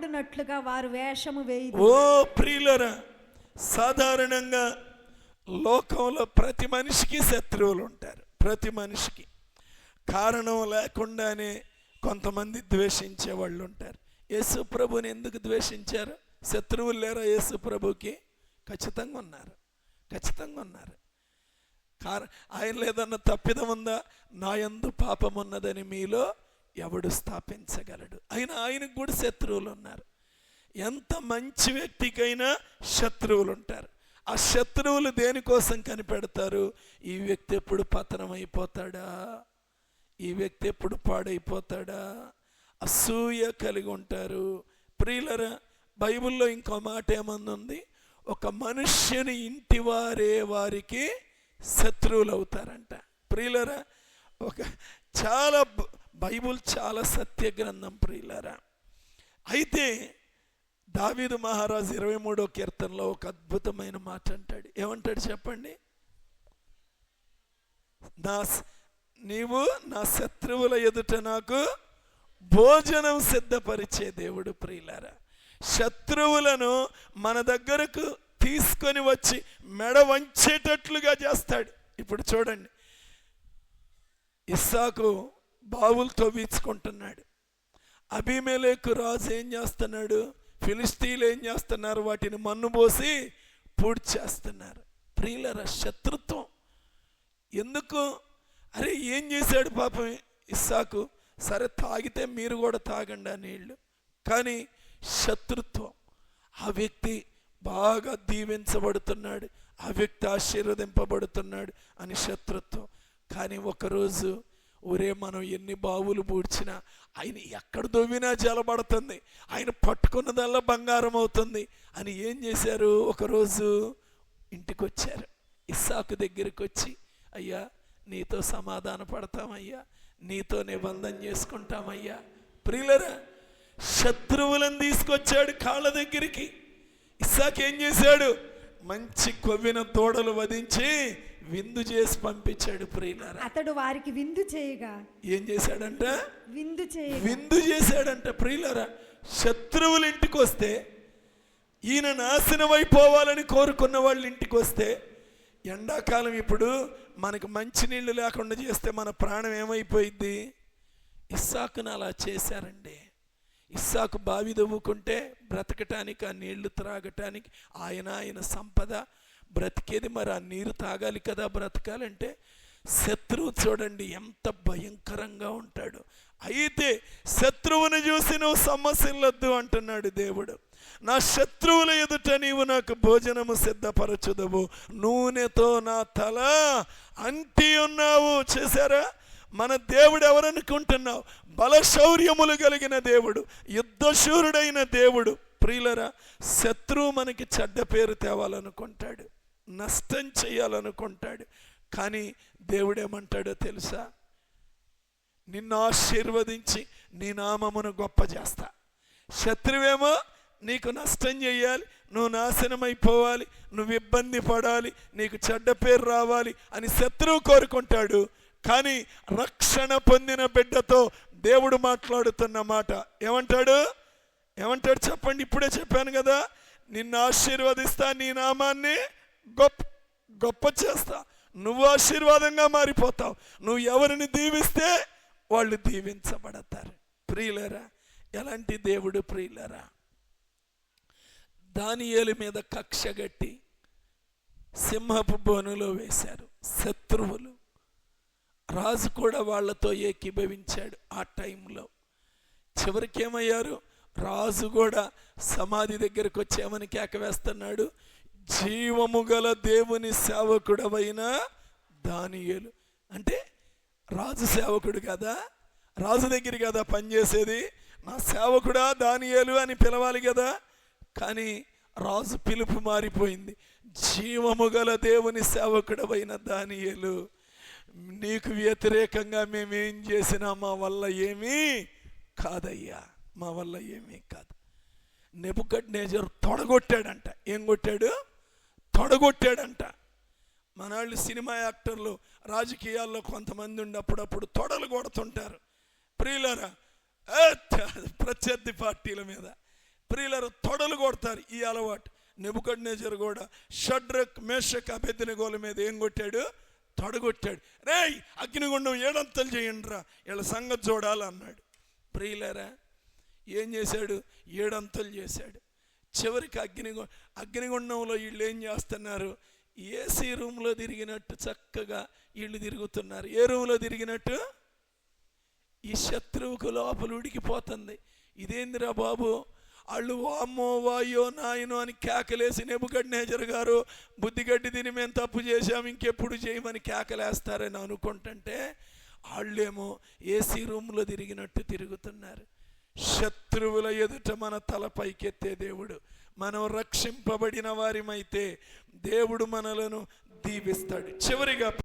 పడినట్లుగా వారు వేషము వేయి ఓ ప్రియులరా సాధారణంగా లోకంలో ప్రతి మనిషికి శత్రువులు ఉంటారు ప్రతి మనిషికి. కారణం లేకుండానే కొంతమంది ద్వేషించే వాళ్ళు ఉంటారు. యేసు ప్రభుని ఎందుకు ద్వేషించారు? శత్రువులు లేరా యేసు ప్రభుకి ఖచ్చితంగా ఉన్నారు ఖచ్చితంగా ఉన్నారు. కార ఆయన ఏదన్నా తప్పిదం ఉందా? నా ఎందు పాపం ఉన్నదని మీలో ఎవడు స్థాపించగలడు. అయినా ఆయనకు కూడా శత్రువులు ఉన్నారు ఎంత మంచి వ్యక్తికైనా శత్రువులు ఉంటారు ఆ శత్రువులు దేనికోసం కనిపెడతారు? ఈ వ్యక్తి ఎప్పుడు పతనం అయిపోతాడా? ఈ వ్యక్తి ఎప్పుడు పాడైపోతాడా? అసూయ కలిగి ఉంటారు. ప్రియులరా బైబిల్లో ఇంకో మాట ఏమన్నా ఒక మనుష్యుని ఇంటి వారే వారికి శత్రువులు అవుతారంట ప్రియులరా ఒక చాలా బ- బైబిల్ చాలా సత్య గ్రంథం ప్రియులరా. అయితే దావీదు మహారాజు ఇరవై మూడో కీర్తనలో ఒక అద్భుతమైన మాట అంటాడు. ఏమంటాడు చెప్పండి? నా నీవు నా శత్రువుల ఎదుట నాకు భోజనం సిద్ధపరిచే దేవుడు ప్రియులారా. శత్రువులను మన దగ్గరకు తీసుకొని వచ్చి మెడ వంచేటట్లుగా చేస్తాడు. ఇప్పుడు చూడండి. ఇస్సాకు బావులు తవ్వించుకుంటున్నాడు అభిమేలేకు రాజు ఏం చేస్తున్నాడు? ఫిలిస్తీన్లు ఏం చేస్తున్నారు? వాటిని మన్ను పోసి పూడ్చి చేస్తున్నారు. ప్రియులర శత్రుత్వం. ఎందుకు? అరే ఏం చేశాడు పాపం ఇస్సాకు? సరే తాగితే మీరు కూడా తాగండి ఆ నీళ్ళు కానీ శత్రుత్వం. ఆ వ్యక్తి బాగా దీవించబడుతున్నాడు. ఆ వ్యక్తి ఆశీర్వదింపబడుతున్నాడు అని శత్రుత్వం. కానీ ఒకరోజు ఒరే మనం ఎన్ని బావులు పూడ్చినా ఆయన ఎక్కడ దొవ్వినా జలబడుతుంది ఆయన పట్టుకున్నదల్లా బంగారం అవుతుంది. అని ఏం చేశారు? ఒకరోజు ఇంటికి వచ్చారు ఇస్సాకు దగ్గరికి వచ్చి అయ్యా నీతో సమాధాన పడతామయ్యా. నీతో నిబంధన చేసుకుంటామయ్యా. ప్రియులరా శత్రువులను తీసుకొచ్చాడు కాళ్ళ దగ్గరికి. ఇస్సాక్ ఏం చేశాడు? మంచి కొవ్విన తోడలు వధించి విందు చేసి పంపించాడు ప్రియులరా. అతడు వారికి విందు చేయగా ఏం చేశాడంట? విందు చేయగా విందు చేశాడంట ప్రియులరా. శత్రువుల ఇంటికి వస్తే ఈయన నాశనం అయిపోవాలని కోరుకున్న వాళ్ళ ఇంటికి వస్తే ఎండాకాలం ఇప్పుడు మనకు మంచినీళ్ళు లేకుండా చేస్తే మన ప్రాణం ఏమైపోయింది ఇస్సాకును అలా చేశారండి. ఇస్సాకు బావి దవ్వుకుంటే బ్రతకటానికి ఆ నీళ్ళు త్రాగటానికి ఆయన ఆయన సంపద బ్రతికేది మరి ఆ నీరు తాగాలి కదా బ్రతకాలంటే? శత్రువు చూడండి ఎంత భయంకరంగా ఉంటాడు. అయితే శత్రువుని చూసి నువ్వు సమస్యలొద్దు అంటున్నాడు దేవుడు. నా శత్రువుల ఎదుట నీవు నాకు భోజనము సిద్ధపరచుదవు. నూనెతో నా తల అంటి ఉన్నావు. చేశారా? మన దేవుడు ఎవరనుకుంటున్నావు? బలశౌర్యములు కలిగిన దేవుడు యుద్ధశూరుడైన దేవుడు. ప్రియులరా శత్రువు మనకి చెడ్డ పేరు తేవాలనుకుంటాడు. నష్టం చేయాలనుకుంటాడు. కానీ దేవుడేమంటాడో తెలుసా? నిన్ను ఆశీర్వదించి నీ నామమును గొప్ప చేస్తా. శత్రువేమో నీకు నష్టం చేయాలి నువ్వు నాశనం అయిపోవాలి నువ్వు ఇబ్బంది పడాలి నీకు చెడ్డ పేరు రావాలి అని శత్రువు కోరుకుంటాడు. కానీ రక్షణ పొందిన బిడ్డతో దేవుడు మాట్లాడుతున్న మాట ఏమంటాడు? ఏమంటాడు చెప్పండి ఇప్పుడే చెప్పాను కదా. నిన్ను ఆశీర్వదిస్తా నీ నామాన్ని. గొప్ప గొప్ప చేస్తా. నువ్వు ఆశీర్వాదంగా మారిపోతావు. నువ్వు ఎవరిని దీవిస్తే వాళ్ళు దీవించబడతారు. ప్రియులరా ఎలాంటి దేవుడు ప్రియులరా? దానియేలు మీద కక్షగట్టి సింహపు బోనులో వేశారు శత్రువులు. రాజు కూడా వాళ్ళతో ఏకీభవించాడు ఆ టైంలో. చివరికి ఏమయ్యారు? రాజు కూడా సమాధి దగ్గరకు వచ్చేమని కేక వేస్తున్నాడు? జీవము గల దేవుని సేవకుడవైన దానియలు. అంటే రాజు సేవకుడు కదా? రాజు దగ్గర కదా పనిచేసేది నా సేవకుడా దానియలు అని పిలవాలి కదా? కానీ రాజు పిలుపు మారిపోయింది. జీవము గల దేవుని సేవకుడవైన దానియలు. నీకు వ్యతిరేకంగా మేమేం చేసినా మా వల్ల ఏమీ కాదయ్యా. మా వల్ల ఏమీ కాదు. నెబుకడ్ నేజర్ తొడగొట్టాడంట. ఏం కొట్టాడు? తొడగొట్టాడంట. మనాళ్ళు సినిమా యాక్టర్లు రాజకీయాల్లో కొంతమంది ఉండి అప్పుడప్పుడు తొడలు కొడుతుంటారు. ప్రియులరా ప్రత్యర్థి పార్టీల మీద. ప్రియులరు తొడలు కొడతారు ఈ అలవాటు. నెబుకడ్నేజర్ కూడా షడ్రక్ మేషక్ అభ్యర్థినగోల మీద ఏం కొట్టాడు? తొడగొట్టాడు. రేయ్ అగ్నిగుండం ఏడంతలు చేయండి రా వీళ్ళ సంగతి చూడాలన్నాడు. ప్రియులరా ఏం చేశాడు? ఏడంతలు చేశాడు. చివరికి అగ్ని అగ్నిగుండంలో వీళ్ళు ఏం చేస్తున్నారు? ఏసీ రూమ్లో తిరిగినట్టు చక్కగా వీళ్ళు తిరుగుతున్నారు. ఏ రూమ్లో తిరిగినట్టు? ఈ శత్రువుకు లోపల ఉడికిపోతుంది. ఇదేందిరా బాబు? వాళ్ళు వామ్మో వాయో నాయనో అని కేకలేసి నెబుగడ్నేజర్ గారు బుద్ధిగడ్డి తిని మేము తప్పు చేశాము ఇంకెప్పుడు చేయమని కేకలేస్తారని అనుకుంటుంటే వాళ్ళేమో ఏసీ రూమ్లో తిరిగినట్టు తిరుగుతున్నారు. శత్రువుల ఎదుట మన తల పైకెత్తే దేవుడు. మనం రక్షింపబడిన వారిమైతే దేవుడు మనలను దీవిస్తాడు. చివరిగా